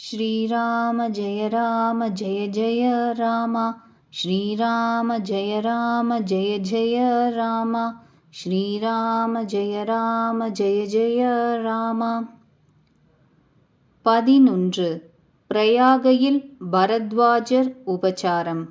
श्रीराम जय राम जय जय राम श्रीराम जय राम जय जय राम श्रीराम जय राम जय जय ராமா பதினொன்று பிரயாகையில் பரத்வாஜர் உபசாரம்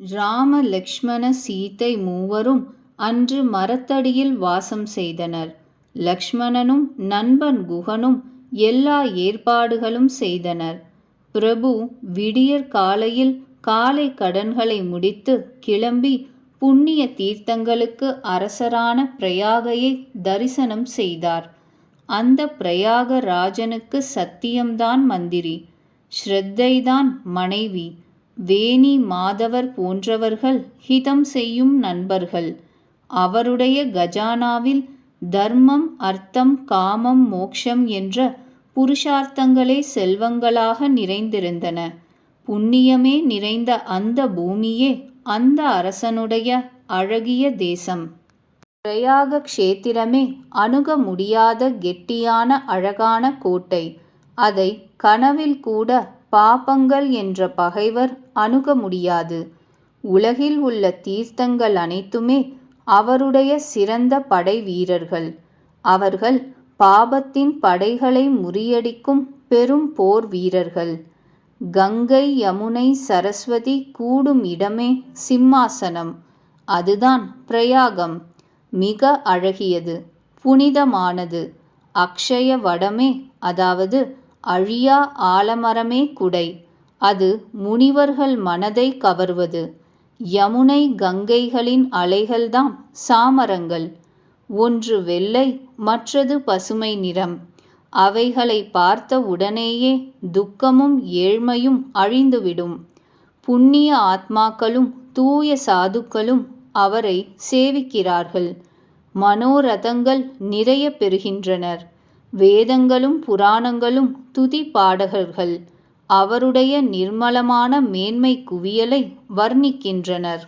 ராம லக்ஷ்மண சீதை மூவரும் அன்று மரத்தடியில் வாசம் செய்தனர் லக்ஷ்மணனும் நண்பன் குகனும் எல்லா ஏற்பாடுகளும் செய்தனர். பிரபு விடியற் காலையில் காலை கடன்களை முடித்து கிளம்பி புண்ணிய தீர்த்தங்களுக்கு அரசரான பிரயாகையை தரிசனம் செய்தார். அந்த பிரயாக ராஜனுக்கு சத்தியம்தான் மந்திரி ஸ்ரத்தைதான் மனைவி வேணி மாதவர் போன்றவர்கள் ஹிதம் செய்யும் நண்பர்கள். அவருடைய கஜானாவில் தர்மம் அர்த்தம் காமம் மோக்ஷம் என்ற புருஷார்த்தங்களே செல்வங்களாக நிறைந்திருந்தன. புண்ணியமே நிறைந்த அந்த பூமியே அந்த அரசனுடைய அழகிய தேசம். பிரயாக க்ஷேத்திரமே அணுக முடியாத கெட்டியான அழகான கோட்டை. அதை கனவில் கூட பாபங்கள் என்ற பகைவர் அணுக முடியாது. உலகில் உள்ள தீர்த்தங்கள் அனைத்துமே அவருடைய சிறந்த படை வீரர்கள். அவர்கள் பாபத்தின் படைகளை முறியடிக்கும் பெரும் போர் வீரர்கள். கங்கை யமுனை சரஸ்வதி கூடும் இடமே சிம்மாசனம். அதுதான் பிரயாகம். மிக அழகியது புனிதமானது. அக்ஷய வடமே அதாவது அழியா ஆலமரமே குடை. அது முனிவர்கள் மனதை கவர்வது. யமுனை கங்கைகளின் அலைகள்தாம் சாமரங்கள். ஒன்று வெள்ளை மற்றது பசுமை நிறம். அவைகளை பார்த்த உடனேயே துக்கமும் ஏழ்மையும் அழிந்துவிடும். புண்ணிய ஆத்மாக்களும் தூய சாதுக்களும் அவரை சேவிக்கிறார்கள். மனோரதங்கள் நிறைய பெறுகின்றனர். வேதங்களும் புராணங்களும் துதி பாடகர்கள். அவருடைய நிர்மலமான மேன்மை குவியலை வர்ணிக்கின்றனர்.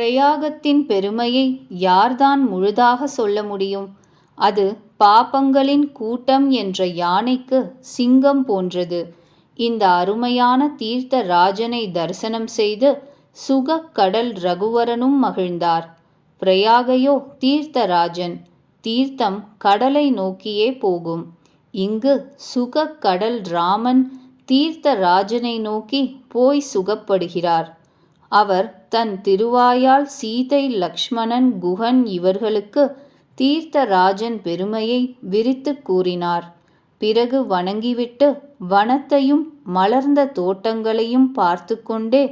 பிரயாகத்தின் பெருமையை யார்தான் முழுதாக சொல்ல முடியும்? அது பாப்பங்களின் கூட்டம் என்ற யானைக்கு சிங்கம் போன்றது. இந்த அருமையான தீர்த்த ராஜனை தரிசனம் செய்து சுக கடல் ரகுவரனும் மகிழ்ந்தார். பிரயாகையோ தீர்த்தராஜன் தீர்த்தம் கடலை நோக்கியே போகும். இங்கு சுக கடல் ராமன் தீர்த்தராஜனை நோக்கி போய் சுகப்படுகிறார். அவர் தன் திருவாயால் சீதை லக்ஷ்மணன் குகன் இவர்களுக்கு தீர்த்தராஜன் பெருமையை விரித்து கூறினார். பிறகு வணங்கிவிட்டு வனத்தையும் மலர்ந்த தோட்டங்களையும் பார்த்து கொண்டே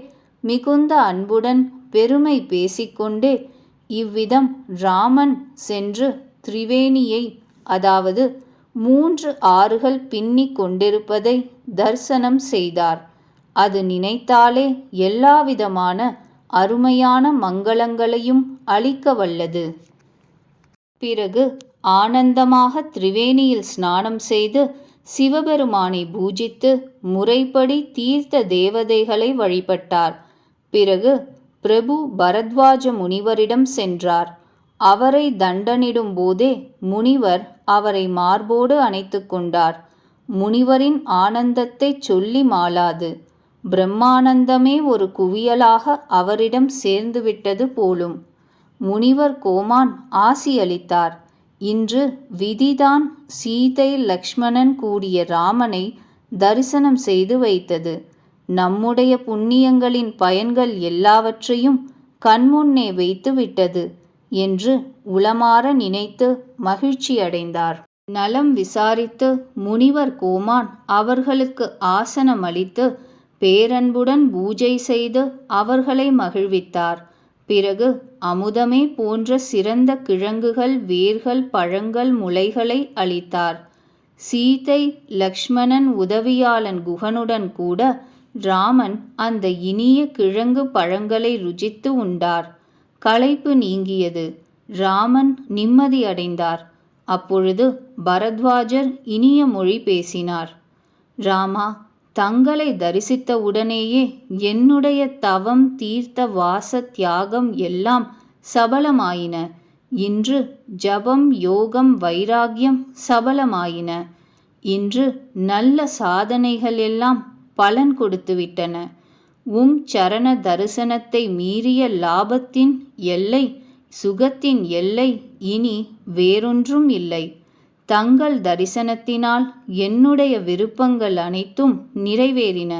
மிகுந்த அன்புடன் பெருமை பேசிக்கொண்டே இவ்விதம் ராமன் சென்று திரிவேணியை அதாவது மூன்று ஆறுகள் பின்னிக் கொண்டிருப்பதை தரிசனம் செய்தார். அது நினைத்தாலே எல்லாவிதமான அருமையான மங்களங்களையும் அளிக்க வல்லது. பிறகு ஆனந்தமாக திரிவேணியில் ஸ்நானம் செய்து சிவபெருமானை பூஜித்து முறைப்படி தீர்த்த தேவதைகளை வழிபட்டார். பிறகு பிரபு பரத்வாஜ முனிவரிடம் சென்றார். அவரை தண்டனிடும் போதே முனிவர் அவரை மார்போடு அணைத்து கொண்டார். முனிவரின் ஆனந்தத்தை சொல்லி மாளாது. பிரம்மானந்தமே ஒரு குவியலாக அவரிடம் சேர்ந்துவிட்டது போலும். முனிவர் கோமான் ஆசியளித்தார் இன்று விதிதான் சீதை லக்ஷ்மணன் கூடிய ராமனை தரிசனம் செய்து வைத்தது. நம்முடைய புண்ணியங்களின் பயன்கள் எல்லாவற்றையும் கண்முன்னே வைத்து விட்டது. என்று உளமாற நினைத்து மகிழ்ச்சியடைந்தார். நலம் விசாரித்து முனிவர் கோமான் அவர்களுக்கு ஆசனம் அளித்து பேரன்புடன் பூஜை செய்து அவர்களை மகிழ்வித்தார். பிறகு அமுதமே போன்ற சிறந்த கிழங்குகள் வேர்கள் பழங்கள் முளைகளை அளித்தார். சீதை லக்ஷ்மணன் உதவியாளன் குகனுடன் கூட ராமன் அந்த இனிய கிழங்கு பழங்களை ருஜித்து உண்டார். களைப்பு நீங்கியது. ராமன் நிம்மதி அடைந்தார். அப்பொழுது பரத்வாஜர் இனிய மொழி பேசினார். ராமா தங்களை தரிசித்த உடனேயே என்னுடைய தவம் தீர்த்த வாச தியாகம் எல்லாம் சபலமாயின. இன்று ஜபம் யோகம் வைராகியம் சபலமாயின. இன்று நல்ல சாதனைகள் எல்லாம் பலன் கொடுத்துவிட்டன. உம் சரண தரிசனத்தை மீறிய லாபத்தின் எல்லை சுகத்தின் எல்லை இனி வேறொன்றும் இல்லை. தங்கள் தரிசனத்தினால் என்னுடைய விருப்பங்கள் அனைத்தும் நிறைவேறின.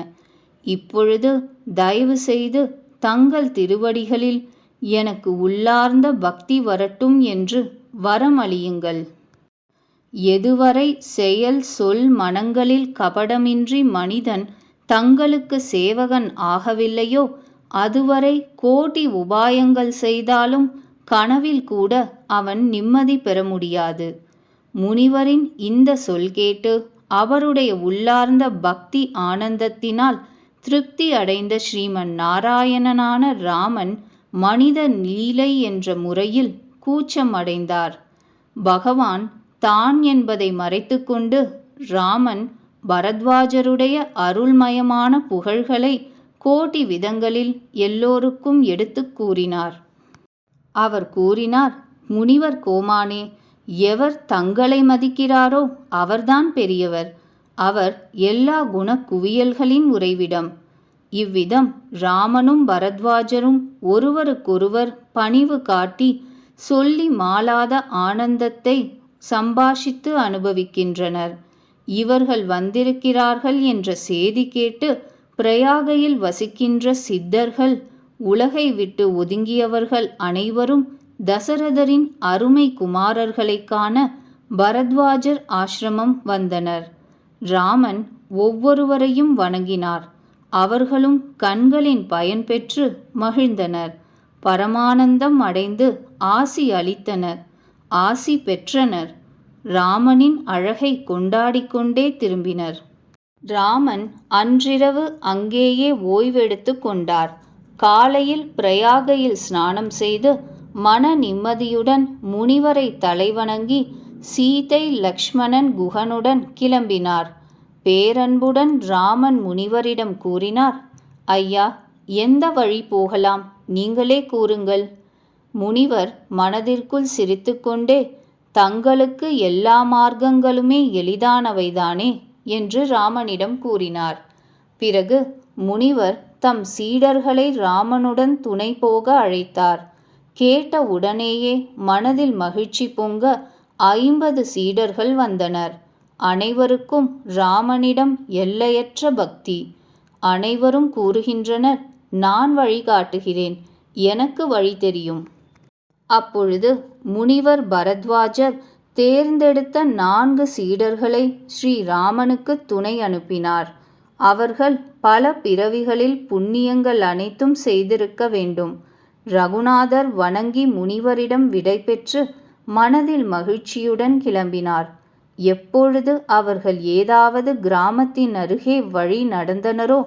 இப்பொழுது தயவு செய்து தங்கள் திருவடிகளில் எனக்கு உள்ளார்ந்த பக்தி வரட்டும் என்று வரமளியுங்கள். எதுவரை செயல் சொல் மனங்களில் கபடமின்றி மனிதன் தங்களுக்கு சேவகன் ஆகவில்லையோ? அதுவரை கோடி உபாயங்கள் செய்தாலும் கனவில் கூட அவன் நிம்மதி பெற முடியாது. முனிவரின் இந்த சொல் கேட்டு அவருடைய உள்ளார்ந்த பக்தி ஆனந்தத்தினால் திருப்தி அடைந்த ஸ்ரீமன் நாராயணனான ராமன் மனித லீலை என்ற முறையில் கூச்சம் அடைந்தார். பகவான் தான் என்பதை மறைத்துக்கொண்டு ராமன் பரத்வாஜருடைய அருள்மயமான புகழ்களை கோடி விதங்களில் எல்லோருக்கும் எடுத்துக் கூறினார். அவர் கூறினார் முனிவர் கோமானே எவர் தங்களை மதிக்கிறாரோ அவர்தான் பெரியவர். அவர் எல்லா குண குவியல்களின் உறைவிடம். இவ்விதம் ராமனும் பரத்வாஜரும் ஒருவருக்கொருவர் பணிவு காட்டி சொல்லி மாளாத ஆனந்தத்தை சம்பாஷித்து அனுபவிக்கின்றனர். இவர்கள் வந்திருக்கிறார்கள் என்ற செய்தி கேட்டு பிரயாகையில் வசிக்கின்ற சித்தர்கள் உலகை விட்டு ஒதுங்கியவர்கள் அனைவரும் தசரதரின் அருமை குமாரர்களைக் காண பரத்வாஜர் ஆசிரமம் வந்தனர். ராமன் ஒவ்வொருவரையும் வணங்கினார். அவர்களும் கண்களின் பயன் பெற்று மகிழ்ந்தனர். பரமானந்தம் அடைந்து ஆசி அளித்தனர். ஆசி பெற்றனர். ராமனின் அழகை கொண்டாடிக்கொண்டே திரும்பினர். ராமன் அன்றிரவு அங்கேயே ஓய்வெடுத்து கொண்டார். காலையில் பிரயாகையில் ஸ்நானம் செய்து மன நிம்மதியுடன் முனிவரை தலைவணங்கி சீதை லக்ஷ்மணன் குகனுடன் கிளம்பினார். பேரன்புடன் ராமன் முனிவரிடம் கூறினார் ஐயா எந்த வழி போகலாம்? நீங்களே கூறுங்கள். முனிவர் மனதிற்குள் சிரித்துக்கொண்டே தங்களுக்கு எல்லா மார்க்கங்களுமே எளிதானவைதானே? என்று ராமனிடம் கூறினார். பிறகு முனிவர் தம் சீடர்களை ராமனுடன் துணை போக அழைத்தார். கேட்ட உடனேயே மனதில் மகிழ்ச்சி பொங்க ஐம்பது சீடர்கள் வந்தனர். அனைவருக்கும் ராமனிடம் எல்லையற்ற பக்தி. அனைவரும் கூறுகின்றனர் நான் வழிகாட்டுகிறேன். எனக்கு வழி தெரியும். அப்பொழுது முனிவர் பரத்வாஜர் தேர்ந்தெடுத்த நான்கு சீடர்களை ஸ்ரீராமனுக்கு துணை அனுப்பினார். அவர்கள் பல பிறவிகளில் புண்ணியங்கள் அனைத்தும் செய்திருக்க வேண்டும். ரகுநாதர் வணங்கி முனிவரிடம் விடைபெற்று மனதில் மகிழ்ச்சியுடன் கிளம்பினார். எப்பொழுது அவர்கள் ஏதாவது கிராமத்தின் அருகே வழி நடந்தனரோ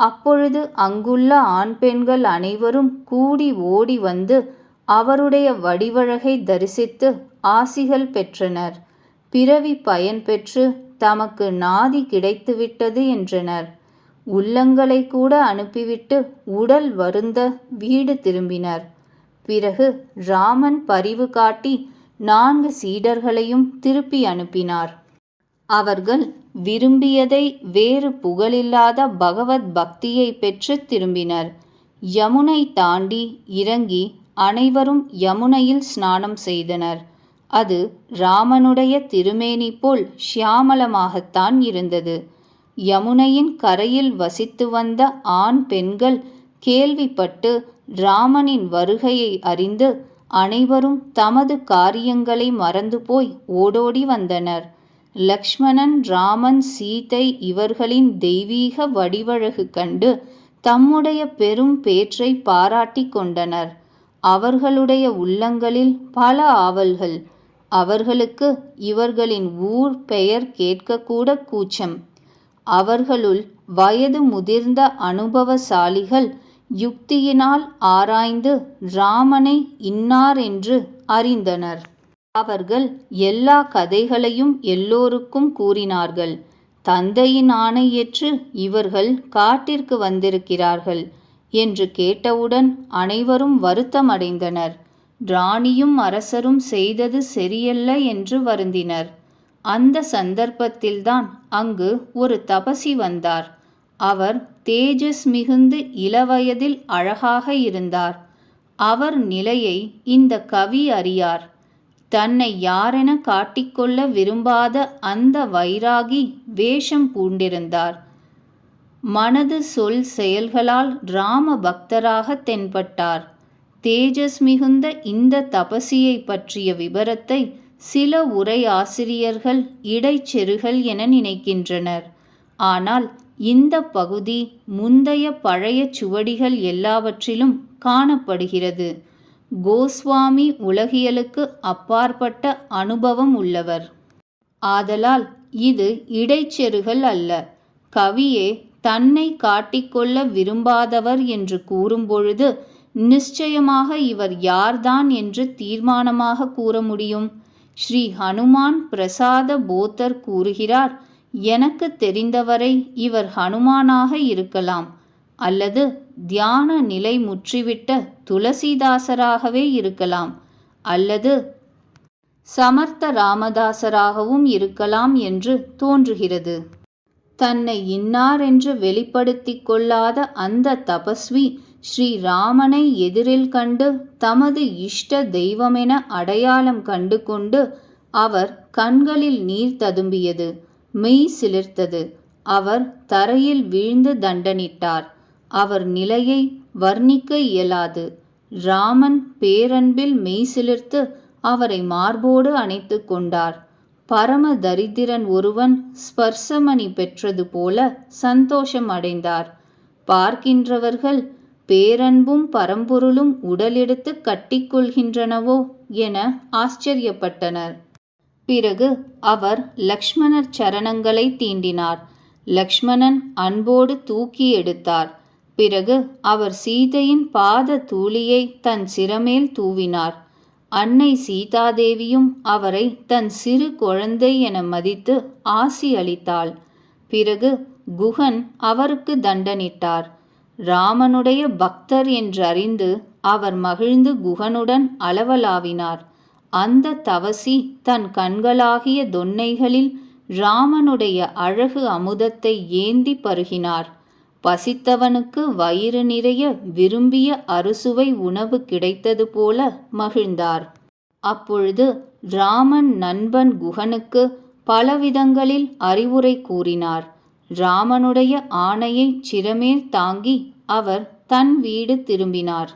அப்பொழுது அங்குள்ள ஆண் பெண்கள் அனைவரும் கூடி ஓடி வந்து அவருடைய வடிவழகை தரிசித்து ஆசிகள் பெற்றனர். பிறவி பயன் பெற்று தமக்கு நாதி கிடைத்துவிட்டது என்றனர். உள்ளங்களை கூட அனுப்பிவிட்டு உடல் வருந்த வீடு திரும்பினர். பிறகு ராமன் பரிவு காட்டி நான்கு சீடர்களையும் திருப்பி அனுப்பினார். அவர்கள் விரும்பியதை வேறு புகழில்லாத பகவத் பக்தியை பெற்று திரும்பினர். யமுனை தாண்டி இறங்கி அனைவரும் யமுனையில் ஸ்நானம் செய்தனர். அது ராமனுடைய திருமேனி போல் ஷியாமலமாகத்தான் இருந்தது. யமுனையின் கரையில் வசித்து வந்த ஆண் பெண்கள் கேள்விப்பட்டு ராமனின் வருகையை அறிந்து அனைவரும் தமது காரியங்களை மறந்து போய் ஓடோடி வந்தனர். லக்ஷ்மணன் ராமன் சீதை இவர்களின் தெய்வீக வடிவழகு கண்டு தம்முடைய பெரும் பேற்றை பாராட்டி கொண்டனர். அவர்களுடைய உள்ளங்களில் பல ஆவல்கள். அவர்களுக்கு இவர்களின் ஊர் பெயர் கேட்கக்கூட கூச்சம். அவர்களுள் வயது முதிர்ந்த அனுபவசாலிகள் யுக்தியினால் ஆராய்ந்து ராமனை இன்னார் என்று அறிந்தனர். அவர்கள் எல்லா கதைகளையும் எல்லோருக்கும் கூறினார்கள். தந்தையின் ஆணையேற்று இவர்கள் காட்டிற்கு வந்திருக்கிறார்கள். என்று கேட்டவுடன் அனைவரும் வருத்தமடைந்தனர். ராணியும் அரசரும் செய்தது சரியல்ல என்று வருந்தினர். அந்த சந்தர்ப்பத்தில்தான் அங்கு ஒரு தபசி வந்தார். அவர் தேஜஸ் மிகுந்து இளவயதில் அழகாக இருந்தார். அவர் நிலையை இந்த கவி அறியார். தன்னை யாரென காட்டிக்கொள்ள விரும்பாத அந்த வைராகி வேஷம் பூண்டிருந்தார். மனது சொல் செயல்களால் ராம பக்தராக தென்பட்டார். தேஜஸ் மிகுந்த இந்த தபசியை பற்றிய விபரத்தை சில உரை ஆசிரியர்கள் இடைச்செருகல் என நினைக்கின்றனர். ஆனால் இந்த பகுதி முந்தைய பழைய சுவடிகள் எல்லாவற்றிலும் காணப்படுகிறது. கோஸ்வாமி உலகியலுக்கு அப்பாற்பட்ட அனுபவம் உள்ளவர். ஆதலால் இது இடைச்செருகல் அல்ல. கவியே தன்னை காட்டிக்கொள்ள விரும்பாதவர் என்று கூறும்பொழுது நிச்சயமாக இவர் யார்தான் என்று தீர்மானமாக கூற முடியும் ஸ்ரீ ஹனுமான் பிரசாத போத்தர் கூறுகிறார் எனக்கு தெரிந்தவரை இவர் ஹனுமானாக இருக்கலாம். அல்லது தியான நிலை முற்றிவிட்ட துளசிதாசராகவே இருக்கலாம். அல்லது சமர்த்த ராமதாசராகவும் இருக்கலாம் என்று தோன்றுகிறது. தன்னை இன்னாரென்று வெளிப்படுத்தி வெளிப்படுத்திக் கொள்ளாத அந்த தபஸ்வி ஸ்ரீராமனை எதிரில் கண்டு தமது இஷ்ட தெய்வமென அடையாளம் கண்டு கொண்டு அவர் கண்களில் நீர் ததும்பியது மெய் சிலிர்த்தது. அவர் தரையில் வீழ்ந்து தண்டனிட்டார். அவர் நிலையை வர்ணிக்க இயலாது. ராமன் பேரன்பில் மெய் சிலிர்த்து அவரை மார்போடு அணைத்து கொண்டார். பரம தரித்திரன் ஒருவன் ஸ்பர்சமணி பெற்றது போல சந்தோஷம் அடைந்தார் பார்க்கின்றவர்கள் பேரன்பும் பரம்பொருளும் உடலெடுத்து கட்டிக்கொள்கின்றனவோ என ஆச்சரியப்பட்டனர். பிறகு அவர் லக்ஷ்மணர் சரணங்களை தீண்டினார். லக்ஷ்மணன் அன்போடு தூக்கி எடுத்தார். பிறகு அவர் சீதையின் பாத தூளியை தன் சிரமேல் தூவினார். அன்னை சீதாதேவியும் அவரை தன் சிறு குழந்தை என மதித்து ஆசி அளித்தாள். பிறகு குகன் அவருக்கு தண்டனிட்டார். ராமனுடைய பக்தர் என்றறிந்து அவர் மகிழ்ந்து குகனுடன் அளவலாவினார். அந்த தவசி தன் கண்களாகிய தொன்னைகளில் ராமனுடைய அழகு அமுதத்தை ஏந்தி பருகினார். பசித்தவனுக்கு வயிறு நிறைய விரும்பிய அறுசுவை உணவு கிடைத்தது போல மகிழ்ந்தார். அப்பொழுது ராமன் நண்பன் குகனுக்கு பலவிதங்களில் அறிவுரை கூறினார். ராமனுடைய ஆணையை சிரமேல் தாங்கி அவர் தன் வீடு திரும்பினார்.